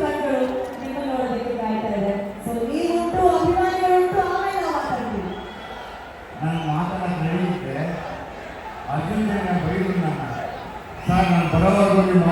ಕಣ್ಗಳು ನಿಮ್ಮ ನೋಡೋದಕ್ಕೆ ಕಾಯ್ತಾ ಇದೆ ಮಾತಾಡ್ತೀವಿ ನಾನು ಸರ್ ನಾನು ಬರೋವರೆಗೂ ನೀವು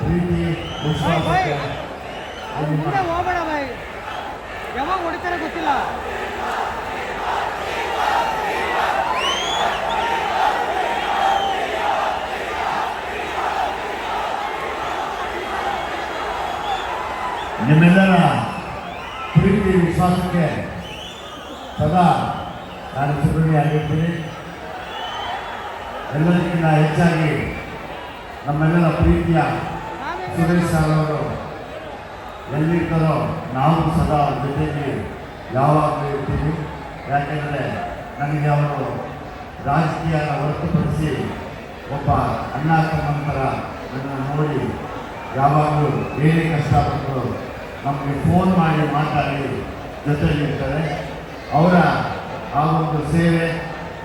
ಪ್ರೀತಿ ವಿಶ್ವಾಸಕ್ಕೆ ಅದು ಮುಂದೆ ಹೋಗಬೇಡ ಬಾಯ್ ಯಾವಾಗ ಹೊಡಿತಾರೆ ಗೊತ್ತಿಲ್ಲ. ನಿಮ್ಮೆಲ್ಲರ ಪ್ರೀತಿ ವಿಶ್ವಾಸಕ್ಕೆ ಸದಾ ನಾನು ಚಿರುಣಿಯಾಗಿರ್ತೀನಿ ಎಲ್ಲರಿಗಿಂತ ಹೆಚ್ಚಾಗಿ ನಮ್ಮೆಲ್ಲರ ಪ್ರೀತಿಯ ಸುರೇಶ್ ಸರ್ ಅವರು ಎಲ್ಲಿರ್ತಾರೋ ನಾವು ಸದಾ ಜೊತೆಗೆ ಯಾವಾಗಲೂ ಇರ್ತೀವಿ. ಯಾಕೆಂದರೆ ನನಗೆ ಅವರು ರಾಜಕೀಯ ಹೊರತುಪಡಿಸಿ ಒಬ್ಬ ಅಣ್ಣ ತಮ್ಮಂತರ ನನ್ನನ್ನು ನೋಡಿ ಯಾವಾಗಲೂ ಏನೇ ಕಷ್ಟ ಬಂದರೂ ನಮಗೆ ಫೋನ್ ಮಾಡಿ ಮಾತಾಡಿ ಜೊತೆಯಲ್ಲಿರ್ತಾರೆ ಅವರ ಆ ಒಂದು ಸೇವೆ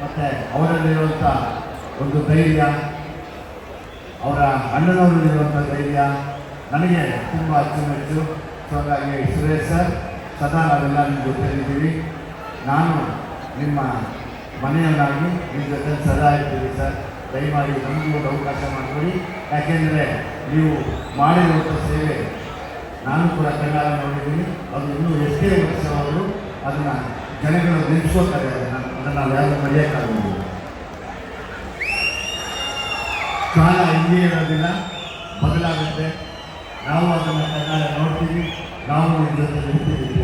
ಮತ್ತು ಅವರಲ್ಲಿರುವಂಥ ಒಂದು ಧೈರ್ಯ ಅವರ ಅಣ್ಣನವರಲ್ಲಿರುವಂಥ ಧೈರ್ಯ ನನಗೆ ತುಂಬ ಅಚ್ಚುಮೆಚ್ಚು. ಸೊ ಹಾಗಾಗಿ ಸುರೇಶ್ ಸರ್, ಸದಾ ನಾವೆಲ್ಲ ನಿಮ್ಮ ಜೊತೆಯಲ್ಲಿದ್ದೀವಿ ನಾನು ನಿಮ್ಮ ಮನೆಯನ್ನಾಗಿ ನಿಮ್ಮ ಜೊತೆ ಸದಾ ಇರ್ತೀವಿ ಸರ್. ದಯಮಾಡಿ ನಮಗೂ ಒಂದು ಅವಕಾಶ ಮಾಡಿಕೊಡಿ. ಯಾಕೆಂದರೆ ನೀವು ಮಾಡಿರುವಂಥ ಸೇವೆ ನಾನು ಕೂಡ ಕಣ್ಣಾರ ನೋಡಿದ್ದೀನಿ. ಅದು ಇನ್ನೂ ಎಷ್ಟೇ ವರ್ಷವಾದರೂ ಅದನ್ನು ಜನಗಳು ನೆನೆಸ್ಕೋತಾರೆ ಅದನ್ನು ಅದನ್ನು ನಾವು ಯಾರು ಮರೆಯೋಕ್ಕಾಗೋದಿಲ್ಲ. ಕಾಲ ಹಿಂದೆ ಇರೋದಿಲ್ಲ ಬದಲಾಗುತ್ತೆ. ನಾವು ಅದನ್ನು ಕಣ್ಣಾರೆ ನೋಡ್ತೀವಿ ನಾವು ನಿಮ್ಮ ಜೊತೆ ಇರ್ತೀವಿ.